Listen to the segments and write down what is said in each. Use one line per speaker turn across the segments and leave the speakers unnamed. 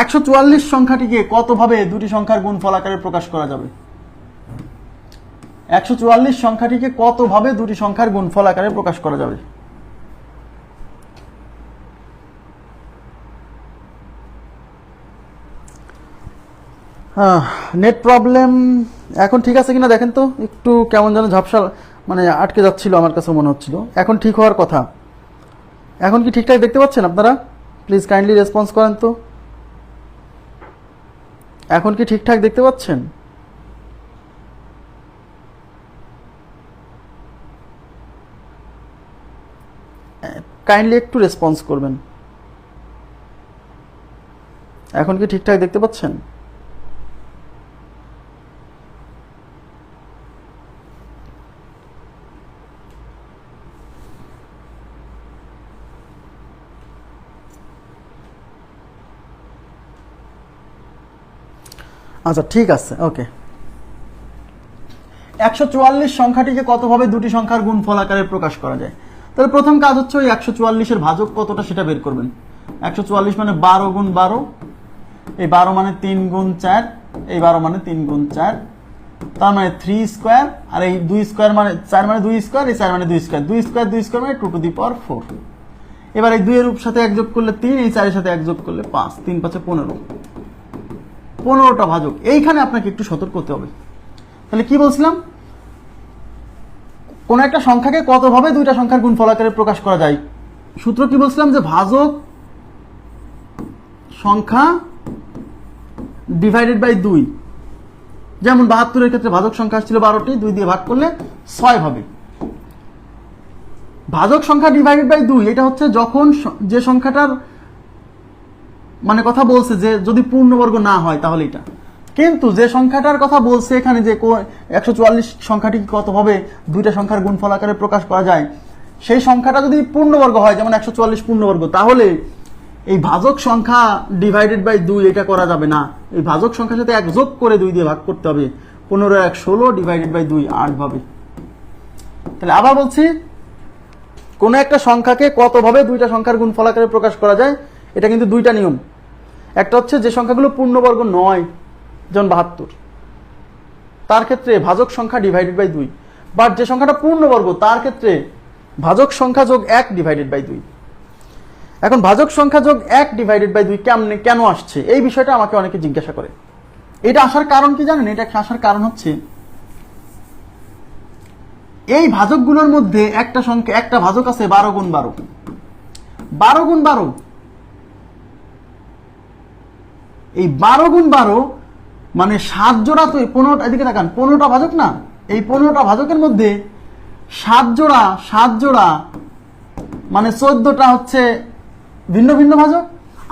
একশো চুয়াল্লিশ সংখ্যাটিকে কতভাবে দুটি সংখ্যার গুণফল আকারে প্রকাশ করা যাবে? একশো চুয়াল্লিশ সংখ্যাটিকে কতভাবে দুটি সংখ্যার গুণফল আকারে প্রকাশ করা যাবে? নেট প্রবলেম এখন ঠিক আছে কিনা দেখেন তো? একটু কেমন যেন ঝাপসা মানে আটকে যাচ্ছিল আমার কাছে মনে হচ্ছিল। এখন ঠিক হওয়ার কথা। এখন কি ঠিকঠাক দেখতে পাচ্ছেন আপনারা? প্লিজ কাইন্ডলি রেসপন্স করেন তো। এখন কি ঠিকঠাক দেখতে পাচ্ছেন? কাইন্ডলি একটু রেসপন্স করবেন। এখন কি ঠিকঠাক দেখতে পাচ্ছেন? আচ্ছা ঠিক আছে, ওকে। একশো চুয়াল্লিশ সংখ্যাটিকে কতভাবে দুটি সংখ্যার গুণফল আকারে প্রকাশ করা যায়? তাহলে প্রথম কাজ হচ্ছে ওই একশো চুয়াল্লিশের ভাজক কতটা সেটা বের করবেন। একশো চুয়াল্লিশ মানে বারো গুণ বারো, এই বারো মানে তিন গুণ চার, এই বারো মানে তিন গুণ চার, তার মানে থ্রি স্কোয়ার আর এই দুই স্কোয়ার মানে চার মানে দুই স্কোয়ার এই চার মানে দুই স্কোয়ার দুই স্কোয়ার দুই স্কোয়ার মানে two to the power four এবার এই দুইয়ের সাথে এক যোগ করলে তিন, এই চারের সাথে এক যোগ করলে পাঁচ, তিন পাঁচে পনেরো। পনেরোটা ভাজক। এইখানে আপনাকে একটু সতর্ক হতে হবে। তাহলে কি বলছিলাম? কোন একটা সংখ্যাকে কতভাবে দুইটা সংখ্যার গুণফল আকারে প্রকাশ করা যায়? সূত্র কি বলছিলাম যে ভাজক সংখ্যা ডিভাইডেড বাই দুই। যেমন বাহাত্তরের ক্ষেত্রে ভাজক সংখ্যা আসছিল বারোটি, দুই দিয়ে ভাগ করলে ছয় হবে। ভাজক সংখ্যা ডিভাইডেড বাই দুই, এটা হচ্ছে যখন যে সংখ্যাটার মানে কথা বলছে যে যদি পূর্ণবর্গ না হয় তাহলে এটা। কিন্তু যে সংখ্যাটার কথা বলছে এখানে যে একশো চুয়াল্লিশ সংখ্যাটি কতভাবে দুইটা সংখ্যার গুণফল আকারে প্রকাশ করা যায়, সেই সংখ্যাটা যদি পূর্ণবর্গ হয়, যেমন একশো চুয়াল্লিশ পূর্ণবর্গ, তাহলে এই ভাজক সংখ্যা ডিভাইডেড বাই দুই এটা করা যাবে না। এই ভাজক সংখ্যার সাথে এক যোগ করে দুই দিয়ে ভাগ করতে হবে। পনেরো, এক, ষোলো ডিভাইডেড বাই দুই আট ভাবে। তাহলে আবার বলছি, কোনো একটা সংখ্যাকে কতভাবে দুইটা সংখ্যার গুণফল আকারে প্রকাশ করা যায়, এটা কিন্তু দুইটা নিয়ম। একটা হচ্ছে যে সংখ্যাগুলো পূর্ণবর্গ নয়, যেমন বাহাত্তর। তার ক্ষেত্রে ভাজক সংখ্যা ডিভাইডেড বাই দুই। বাট যে সংখ্যাটা পূর্ণবর্গ, তার ক্ষেত্রে ভাজক সংখ্যা যোগ এক ডিভাইডেড বাই দুই। এখন ভাজক সংখ্যা যোগ এক ডিভাইডেড বাই দুই কেমনে, কেন আসছে? এই বিষয়টা আমাকে অনেকে জিজ্ঞাসা করে। এটা আসার কারণ কি জানেন? এটা আসার কারণ হচ্ছে, এই ভাজকগুলোর মধ্যে একটা সংখ্যা, একটা ভাজক আছে বারো গুণ বারো। বারো গুণ বারো এই বারো গুণ বারো মানে সাত জোড়া তো পনেরোটা, এদিকে তাকান, পনেরোটা ভাজক না? এই পনেরোটা ভাজকের মধ্যে সাত জোড়া সাত জোড়া মানে চোদ্দটা হচ্ছে ভিন্ন ভিন্ন ভাজক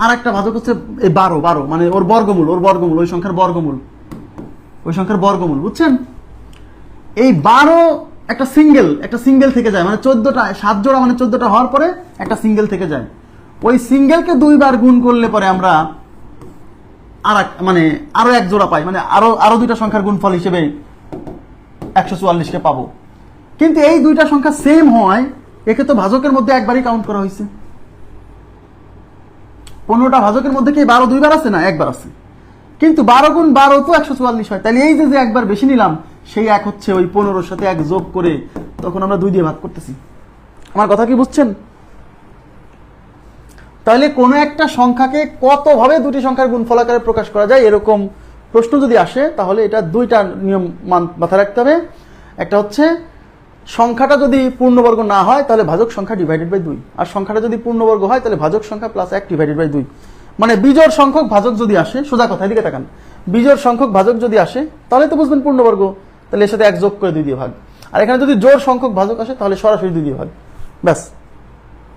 আর একটা ভাজক হচ্ছে এই বারো বারো মানে ওর বর্গমূল ওর বর্গমূল, ওই সংখ্যার বর্গমূল। ওই সংখ্যার বর্গমূল, বুঝছেন? এই বারো একটা সিঙ্গেল একটা সিঙ্গেল থেকে যায় মানে চোদ্দটা, সাত জোড়া মানে চোদ্দটা হওয়ার পরে একটা সিঙ্গেল থেকে যায়। ওই সিঙ্গেলকে দুইবার গুণ করলে পরে আমরা আর মানে আরও এক জোড়া পাই মানে আরও আরও দুইটা সংখ্যার গুণফল হিসেবে একশো চুয়াল্লিশকে পাবো। কিন্তু এই দুইটা সংখ্যা সেম হয়, একে তো ভাজকের মধ্যে একবারই কাউন্ট করা হয়েছে। পনেরোটা ভাজকের মধ্যে কি বারো দুইবার আছে? না, একবার আছে। কিন্তু বারো গুণ বারো তো একশো চুয়াল্লিশ হয়। তাহলে এই যে যে একবার বেশি নিলাম, সেই এক হচ্ছে ওই পনেরোর সাথে এক যোগ করে তখন আমরা দুই দিয়ে ভাগ করতেছি। আমার কথা কি বুঝছেন? তাহলে কোনো একটা সংখ্যাকে কতভাবে দুটি সংখ্যার গুণফল আকারে প্রকাশ করা যায় এরকম প্রশ্ন যদি আসে, তাহলে এটা দুইটা নিয়ম মাথায় রাখতে হবে। একটা হচ্ছে, সংখ্যাটা যদি পূর্ণবর্গ না হয়, তাহলে ভাজক সংখ্যা ডিভাইডেড বাই দুই। আর সংখ্যাটা যদি পূর্ণবর্গ হয়, তাহলে ভাজক সংখ্যা প্লাস এক ডিভাইডেড বাই দুই। মানে বিজোড় সংখ্যক ভাজক যদি আসে, সোজা কথা, এদিকে তাকান। বিজোড় সংখ্যক ভাজক যদি আসে, তাহলে তো বুঝবেন পূর্ণবর্গ। তাহলে এর সাথে এক যোগ করে দুই দিয়ে ভাগ। আর এখানে যদি জোর সংখ্যক ভাজক আসে, তাহলে সরাসরি দুই দিয়ে ভাগ। ব্যাস।